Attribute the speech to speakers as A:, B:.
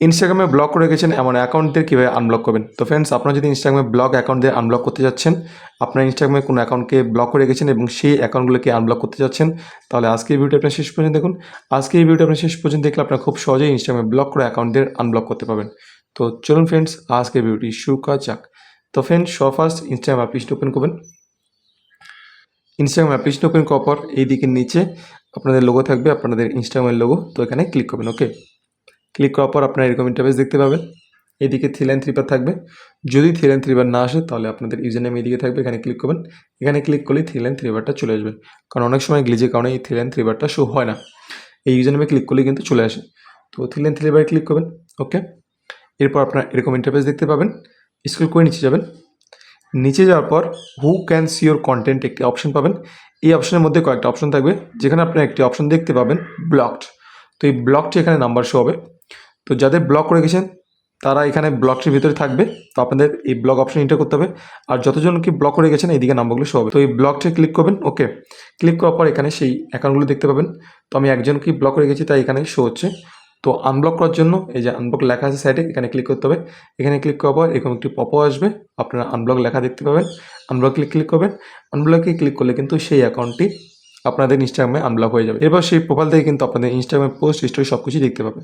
A: ইনস্টাগ্রামে ব্লক করে গেছেন এমন অ্যাকাউন্টদের কীভাবে আনব্লক করবেন? তো ফ্রেন্ডস আপনারা যদি ইনস্টাগ্রামে ব্লক অ্যাকাউন্টদের আনব্লক করতে যাচ্ছেন, আপনার ইনস্টাগ্রামে কোনো অ্যাকাউন্টকে ব্লক করে গেছেন এবং সেই অ্যাকাউন্টগুলোকে আনব্লক করতে যাচ্ছেন, তাহলে আজকে এই ভিডিওটা আপনার শেষ পর্যন্ত দেখুন। আজকে এই ভিডিওটা আপনি শেষ পর্যন্ত দেখলে আপনারা খুব সহজেই ইনস্টাগ্রামে ব্লক করে অ্যাকাউন্টদের আনব্লক করতে পারবেন। তো চলুন ফ্রেন্ডস আজকের ভিডিওটি শুরু করা যাক। তো ফ্রেন্ডস সব ফার্স্ট ইনস্টাগ্রাম অ্যাপ্লিকেশন ওপেন করবেন। ইনস্টাগ্রাম অ্যাপ্লিকেশন ওপেন করার পর এই দিকের নিচে আপনাদের লোগো থাকবে, আপনাদের ইনস্টাগ্রামের লোগো তো এখানে ক্লিক করবেন ওকে ক্লিক করার পর আপনারা এরকম ইন্টারফেস দেখতে পাবেন। এদিকে থ্রি লাইন থ্রিপার থাকবে। যদি থ্রি লাইন থ্রিপার না আসে, তাহলে আপনাদের ইউজার নেম এদিকে থাকবে, এখানে ক্লিক করবেন। এখানে ক্লিক করলেই থ্রি লাইন থ্রি বারটা চলে আসবে। কারণ অনেক সময় গ্লিজের কারণে এই থ্রি লাইন থ্রি বারটা শো হয় না। এই ইউজার নেমে ক্লিক করলেই কিন্তু চলে আসে। তো থ্রি লাইন থ্রি বারে ক্লিক করবেন ওকে এরপর আপনারা এরকম ইন্টারফেস দেখতে পাবেন। স্ক্রল করে নিচে যাবেন। নিচে যাওয়ার পর who can see your content একটি অপশন পাবেন। এই অপশনের মধ্যে কয়েকটা অপশন থাকবে। যেখানে আপনারা একটি অপশন দেখতে পাবেন ব্লকড তো এই ব্লকটি এখানে নাম্বার শো হবে। তো যাদের ব্লক করে গেছেন, তারা এখানে ব্লকটির ভিতরে থাকবে। তো আপনাদের এই ব্লক অপশন এন্টার করতে হবে। আর যতজন কি ব্লক করে গেছেন, এইদিকে নাম্বারগুলো শো হবে। তো এই ব্লকটি ক্লিক করবেন ওকে ক্লিক করার পর এখানে সেই অ্যাকাউন্টগুলো দেখতে পাবেন। তো আমি একজনকে ব্লক করে গেছি, তাই এখানে শো হচ্ছে। তো আনব্লক করার জন্য এই যে আনব্লক লেখা আছে সাইডে এখানে ক্লিক করতে হবে। এখানে ক্লিক করার পর এরকম একটি পপো আসবে। আপনারা আনব্লক লেখা দেখতে পাবেন। আনব্লক ক্লিক ক্লিক করবেন। আনব্লকে ক্লিক করলে কিন্তু সেই অ্যাকাউন্টটি আপনাদের ইনস্টাগ্রামে আনব্লক হয়ে যাবে। এবার সেই প্রোফাইল থেকে কিন্তু আপনাদের ইনস্টাগ্রামে পোস্ট হিস্টোরি সব কিছুই দেখতে পাবেন।